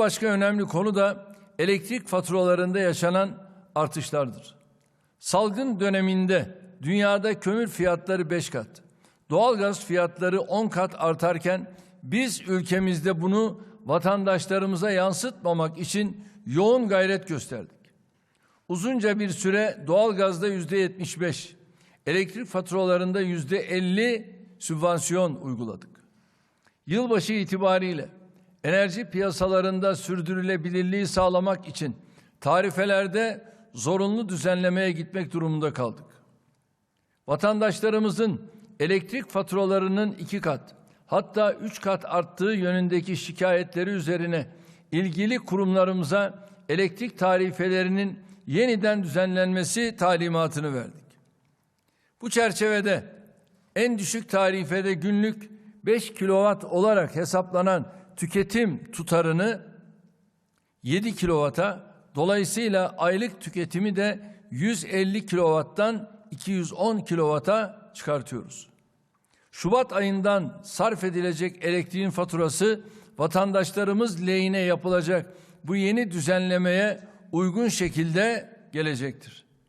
başka önemli konu da elektrik faturalarında yaşanan artışlardır. Salgın döneminde dünyada kömür fiyatları 5 kat, doğalgaz fiyatları 10 kat artarken biz ülkemizde bunu vatandaşlarımıza yansıtmamak için yoğun gayret gösterdik. Uzunca bir süre doğalgazda yüzde 75, elektrik faturalarında yüzde 50 sübvansiyon uyguladık. Yılbaşı itibariyle enerji piyasalarında sürdürülebilirliği sağlamak için tarifelerde zorunlu düzenlemeye gitmek durumunda kaldık. Vatandaşlarımızın elektrik faturalarının iki kat hatta üç kat arttığı yönündeki şikayetleri üzerine ilgili kurumlarımıza elektrik tarifelerinin yeniden düzenlenmesi talimatını verdik. Bu çerçevede en düşük tarifede günlük 5 kilowatt olarak hesaplanan tüketim tutarını 7 kilowata dolayısıyla aylık tüketimi de 150 kilowatttan 210 kilowata çıkartıyoruz. Şubat ayından sarf edilecek elektriğin faturası vatandaşlarımız lehine yapılacak bu yeni düzenlemeye uygun şekilde gelecektir.